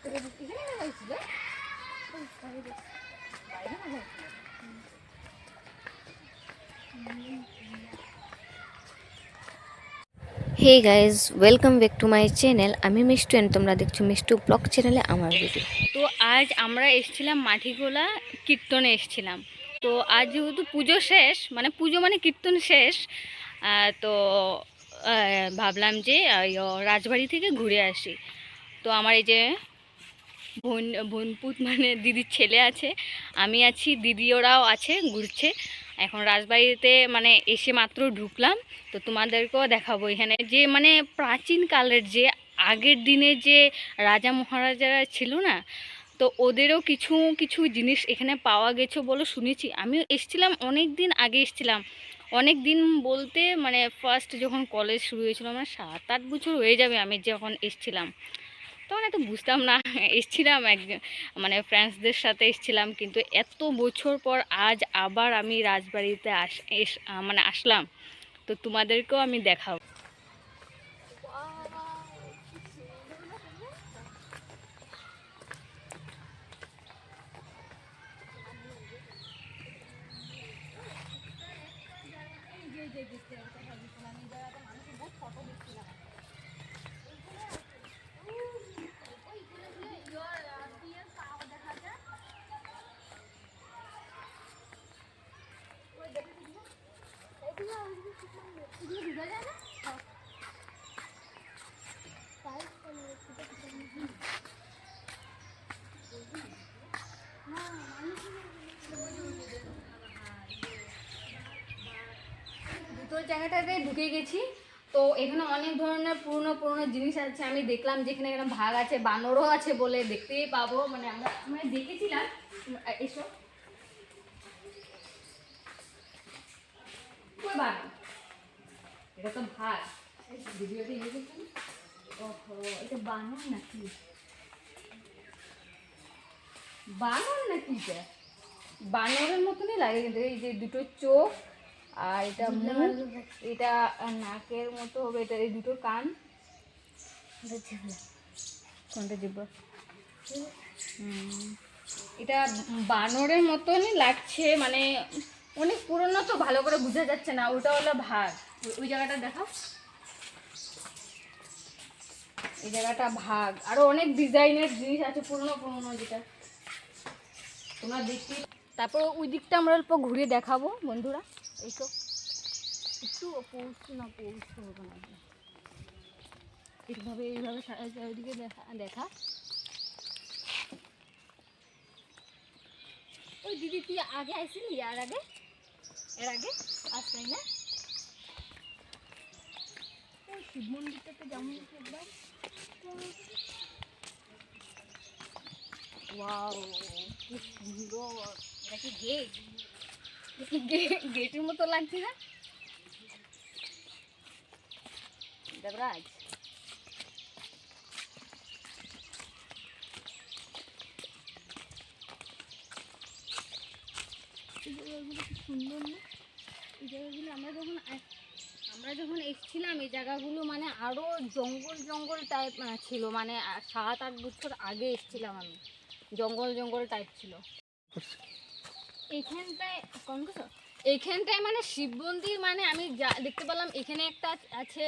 Hey guys welcome back to my channel আমি Mishtu and তোমরা দেখছ মিষ্টু ব্লগ চ্যানেলে আমার ভিডিও তো আজ আমরা এসেছিলাম মাটিগোলা কীর্তনে এসেছিলাম। তো আজ যেহেতু পুজো শেষ মানে পুজো মানে কীর্তন শেষ তো ভাবলাম যে রাজবাড়ি থেকে ঘুরে আসি। তো আমার এই যে বোন, বোনপুত মানে দিদির ছেলে আছে। আমি আছি, দিদি ওরাও আছে, ঘুরছে। এখন রাজবাড়িতে মানে এসে মাত্র ঢুকলাম। তো তোমাদেরকেও দেখাবো। এখানে যে মানে প্রাচীন কালের যে আগের দিনে যে রাজা মহারাজারা ছিল না, তো ওদেরও কিছু কিছু জিনিস এখানে পাওয়া গেছে বলে শুনেছি। আমিও এসেছিলাম অনেক দিন আগে এসেছিলাম। অনেক দিন বলতে মানে ফার্স্ট যখন কলেজ শুরু হয়েছিল, আমার সাত, আট বছর হয়ে যাবে আমি যখন এসেছিলাম। তখন এত বুঝতাম না, এসছিলাম এক মানে ফ্রেন্ডসদের সাথে এসছিলাম, কিন্তু এত বছর পর আজ আবার আমি রাজবাড়িতে আস মানে আসলাম। তো তোমাদেরকেও আমি দেখাবো। দুটো জায়গাটাতে ঢুকে গেছি। তো এখানে অনেক ধরনের পুরনো পুরনো জিনিস আছে। আমি দেখলাম যেখানে এখানে ভাগ আছে বানরও আছে বলে দেখতেই পাবো। মানে আমরা আমরা দেখেছিলাম। আহ, এসো। কই বানর। এটা তো ভাগ। ইয়ে এটা বানর নাকি? বানর নাকি বানরের মতনই লাগে কিন্তু এই যে দুটো চোখ। আর এটা এটা নাকের মতো হবে, এটা এই দুটো কান। কোনটা জিব্বা এটা বানরের মতনই লাগছে মানে অনেক পুরনো তো, ভালো করে বোঝা যাচ্ছে না, ওটা হলো ভাগ ওই- জায়গাটা দেখাও। এই জায়গাটা ভাগ। আরও অনেক ডিজাইনের জিনিস আছে, পুরনো পুরনো যেটা। তোমরা দেখতে তারপর ওই দিকটা আমরা অল্প ঘুরে দেখাবো, বন্ধুরা। এই তো একটু পৌঁছতে না পৌঁছতে হবে না। এইভাবে এইভাবে চারিদিকে দেখা দেখা। ওই দিদি, তুই আগে আসিলি? আর আগে? এর আগে? আসলাই না? ওই শিব মন্দিরটাতে যেমন একবার? ওয়াও, কি সুন্দর। এটা কি গেট গেটের মতো লাগছে না? দেবরাজ। সুন্দর না? জায়গাগুলো আমরা যখন আমরা যখন এসেছিলাম, এই জায়গাগুলো মানে আরও জঙ্গল জঙ্গল টাইপ ছিল। মানে সাত, আট বছর আগে এসেছিলাম আমি। জঙ্গল জঙ্গল টাইপ ছিল। এখানটায় এখানটায় মানে শিব মন্দির মানে আমি যা দেখতে পেলাম, এখানে একটা আছে,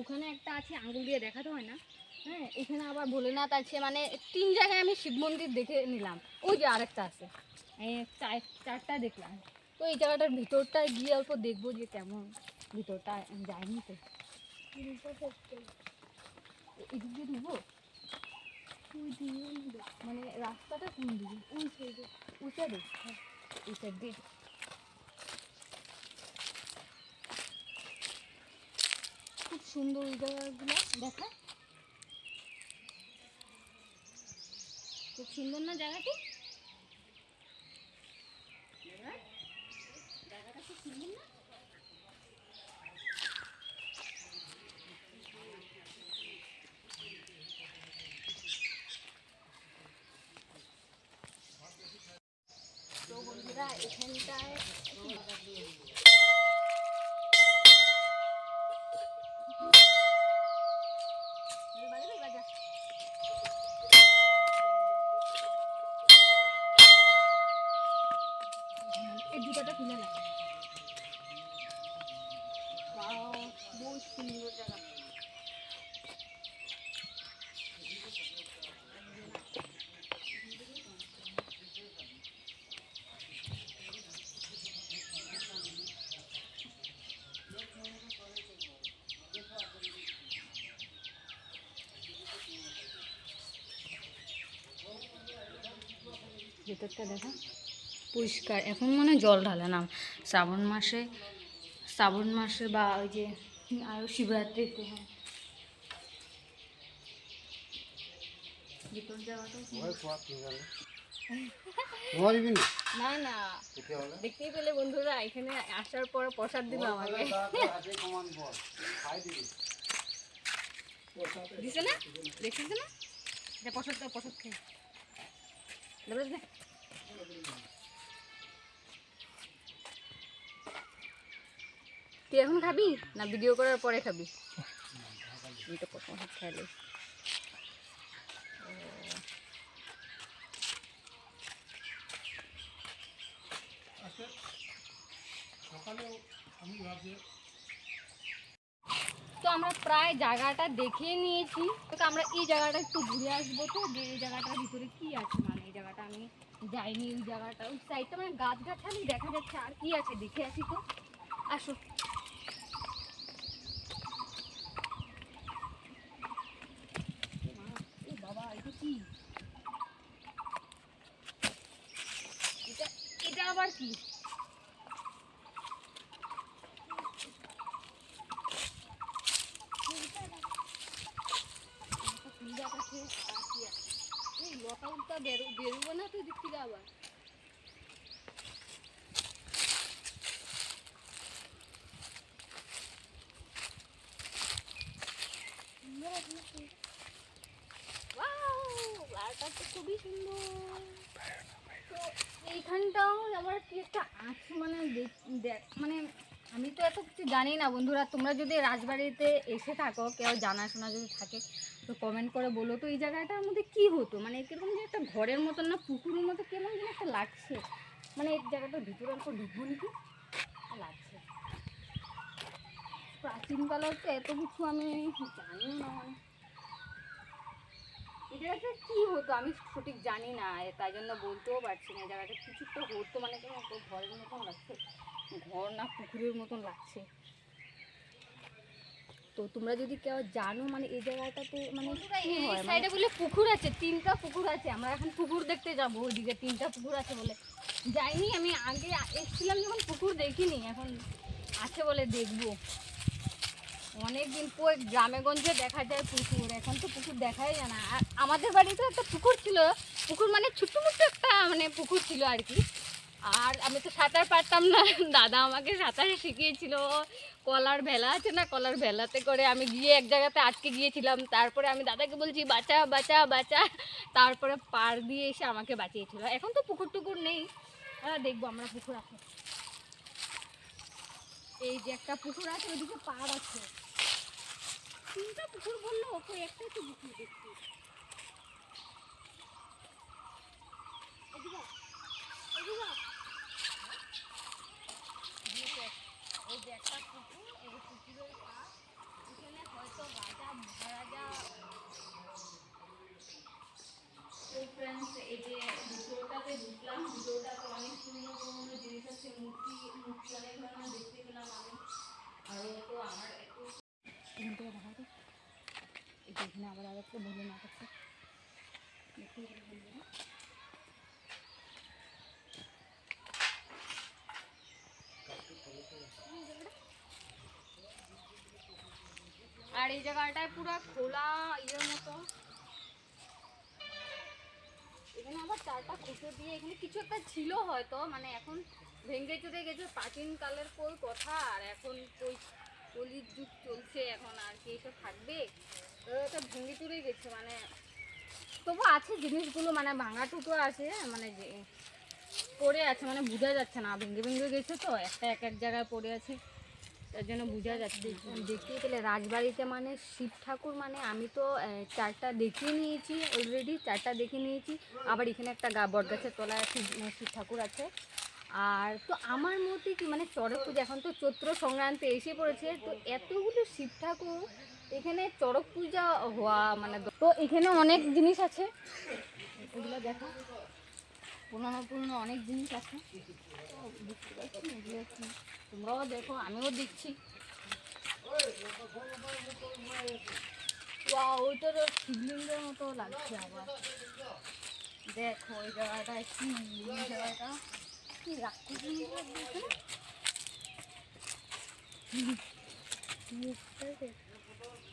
ওখানে একটা আছে আঙুল দিয়ে দেখাতে হয় না। হ্যাঁ এখানে আবার ভোলেনাথ আছে মানে তিন জায়গায় আমি শিব মন্দির দেখে নিলাম। ওই যে আরেকটা আছে। চারটা দেখলাম। তো এই জায়গাটার ভিতরটা গিয়ে অল্প দেখব যে কেমন। ভিতরটা যাইনি তো। মানে রাস্তাটা কোন দিকে? সাইডে হ্যাঁ। খুব সুন্দর ওই জায়গাগুলো দেখা। খুব সুন্দর না জায়গাটি? জায়গাটা খুব সুন্দর না? এখানটায় এই জুতাটা খুলে না বাহ বহুত সুন্দর জায়গা ভেতরটা দেখা। পরিষ্কার। এখন মানে জল ঢালে না। শ্রাবণ মাসে শ্রাবণ মাসে বা ওই যে আরও শিবরাত্রিতে হ্যাঁ। না? না দেখতেই পেলে বন্ধুরা এখানে আসার পর প্রসাদ দিল আমাকে। দিছে না? দেখছিস না? প্রসাদ প্রসাদ খেয়ে। তুই এখন খাবি না ভিডিও করার পরে খাবি? আমি তো আমরা প্রায় জায়গাটা দেখে নিয়েছি। তো আমরা এই জায়গাটা একটু ঘুরে আসব তো এই জায়গাটার ভিতরে কি আছে জায়গাটা আমি যাইনি ওই জায়গাটা, ওই সাইডটা মানে গাছ গাছালি দেখা যাচ্ছে, আর কি আছে দেখে আসি তো। আসো। Thank কি একটা ফুল গাছ আছে আর কি আছে এই লতা উল্টা বেরো বেরোবো না তো দিক থেকে এইখানটাও মানে দেখ মানে আমি তো এত কিছু জানি না বন্ধুরা, তোমরা যদি রাজবাড়িতে এসে থাকো, কেউ জানাশোনা যদি থাকে তো কমেন্ট করে বলো। তো এই জায়গাটার মধ্যে কি হতো? মানে কীরকম যে একটা ঘরের মতন না, পুকুরের মতো কেমন যেন একটা লাগছে। মানে এই জায়গাটার ভিতরে অল্প ঢুকবো নাকি লাগছে। প্রাচীনকালের তো এত কিছু আমি জানি না। এই জায়গাটা কি হতো? আমি সঠিক জানি না তাই জন্য বলতেও পারছি না। এই জায়গাটা কিছু তো হতো মানে কেমন একটা ঘরের মতন লাগছে। ঘর না পুকুরের মতন লাগছে। তো তোমরা যদি কেউ জানো মানে এই জায়গাটাতে মানে সাইডে বলে পুকুর আছে তিনটা পুকুর আছে। আমরা এখন পুকুর দেখতে যাব ওইদিকে তিনটা পুকুর আছে বলে। যাইনি আমি আগে এসেছিলাম যখন পুকুর দেখিনি এখন আছে বলে দেখব। অনেকদিন পর গ্রামে গঞ্জে দেখা যায় পুকুর এখন তো পুকুর দেখাই যায় না। আর আমাদের বাড়িতে একটা পুকুর ছিল পুকুর মানে ছোট্ট মোটো একটা মানে পুকুর ছিল আর কি। আর আমি তো সাঁতার পারতাম না। দাদা আমাকে সাঁতার শিখিয়েছিল। কলার ভেলা আছে না? কলার ভেলাতে করে আমি গিয়ে এক জায়গাতে আটকে গিয়েছিলাম। তারপরে আমি দাদাকে বলছি, বাঁচা বাঁচা বাঁচা। তারপরে পার দিয়ে এসে আমাকে বাঁচিয়েছিল। এখন তো পুকুর টুকুর নেই। হ্যাঁ দেখব আমরা পুকুর আছে। এই যে একটা পুকুর আছে ওইদিকে পাড় আছে। তিনটা পুকুর বলল, ওকে একটাই তো পুকুর দেখছি আয়। এই যে এক- এই যে একটা পুকুর এই যে পুকুরের পাশ এখানে হয়তো রাজা মহারাজা তো ফ্রেন্ডস এই যে ভিতরটাতে ঢুকলাম, ভিতরটাতে অনেক সুন্দর সুন্দর জিনিস আছে, মূর্তি মূর্তি অনেক ধরনের দেখতে পেলাম আমি। আরও তো আমার একটু আবার আর আর এই জায়গাটায় পুরো খোলা ইয়ের মতো। এখানে আবার চারটা খুঁটো দিয়ে এখানে কিছু একটা ছিল হয়তো মানে এখন ভেঙে চুরে গেছে, প্রাচীন কালের কই কথা, আর এখন ওই কলির যুগ চলছে এখন, আর কি এসব থাকবে? এটা ভেঙে চুরে গেছে মানে তবু আছে জিনিসগুলো মানে ভাঙা টুকরো আছে মানে পড়ে আছে মানে বোঝা যাচ্ছে না, ভেঙে ভেঙে গেছে তো, একটা এক এক জায়গায় পড়ে আছে। তার জন্য বোঝা যাচ্ছে। দেখতে গেলে রাজবাড়িতে মানে শিব ঠাকুর মানে আমি তো চারটা দেখিয়ে নিয়েছি অলরেডি চারটা দেখে নিয়েছি। আবার এখানে একটা গা বট গাছের তলায় শিব শিব ঠাকুর আছে। আর তো আমার মতে কি মানে চড়ক পুজো, এখন তো চৈত্র সংক্রান্তি এসে পড়েছে, তো এতগুলো শিব ঠাকুর, এখানে চড়ক পূজা হওয়া মানে তো এখানে অনেক জিনিস আছে। এগুলো দেখো, পুরনো পুরনো অনেক জিনিস আছে। তোমরাও দেখো, আমিও দেখছি। শিবলিঙ্গের মতো লাগছে আবার। দেখো জায়গাটা কি জায়গাটা কি না?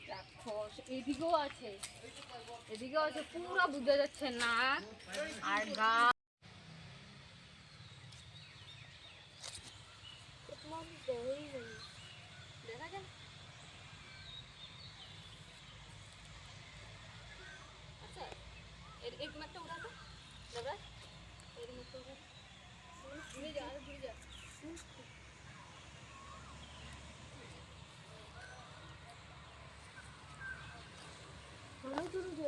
রাক্ষস, এদিকেও আছে। এদিকেও আছে, পুরো বোঝা যাচ্ছে নাক আর গা দেখা যায় আচ্ছা এর- এরকম একটা উড়াতো দাদা এরকম একটা উড়াতো ঘুরে যা আর ঘুরে যা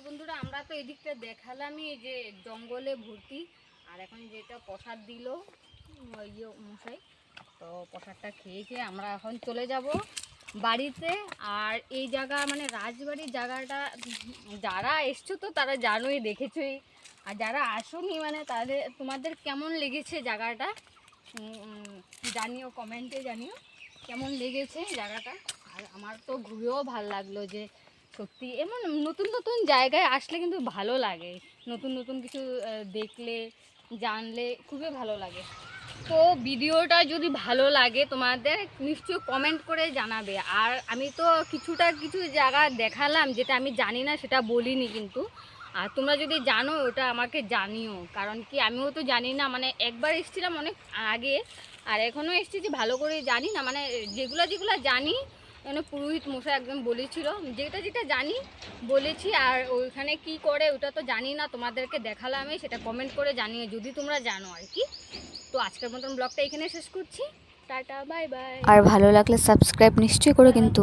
তো বন্ধুরা, আমরা তো এদিকটা দেখালামই যে জঙ্গলে ভর্তি। আর এখন যেটা প্রসাদ দিল ইয়ে মশাই, তো প্রসাদটা খেয়ে খেয়ে আমরা এখন চলে যাব বাড়িতে। আর এই জায়গা মানে রাজবাড়ির জায়গাটা, যারা এসছো তো তারা জানোই, দেখেছোই। আর যারা আসোনি মানে তাদের, তোমাদের কেমন লেগেছে জায়গাটা? জানিও কমেন্টে জানিও, কেমন লেগেছে জায়গাটা? আর আমার তো ঘুরেও ভালো লাগল যে সত্যি, এমন নতুন নতুন জায়গায় আসলে কিন্তু ভালো লাগে। নতুন নতুন কিছু দেখলে, জানলে খুবই ভালো লাগে। তো ভিডিওটা যদি ভালো লাগে, তোমাদের নিশ্চয়ই কমেন্ট করে জানাবে। আর আমি তো কিছুটা, কিছু জায়গা দেখালাম, যেটা আমি জানি না, সেটা বলিনি কিন্তু। আর তোমরা যদি জানো, ওটা আমাকে জানিও। কারণ কি, আমিও তো জানি না মানে একবার এসেছিলাম অনেক আগে, আর এখনও এসেছি যে ভালো করে জানি না। মানে যেগুলো যেগুলো জানি মানে পুরোহিত মশাই একদম বলেছিল, যেটা যেটা জানি বলেছি, আর ওইখানে কি করে ওটা তো জানি না, তোমাদেরকে দেখালাম আমি, সেটা কমেন্ট করে জানিয়ে যদি তোমরা জানো আর কি। তো আজকের মতন ব্লগটা এখানে শেষ করছি। টাটা বাই বাই আর ভালো লাগলে সাবস্ক্রাইব নিশ্চয়ই করো কিন্তু।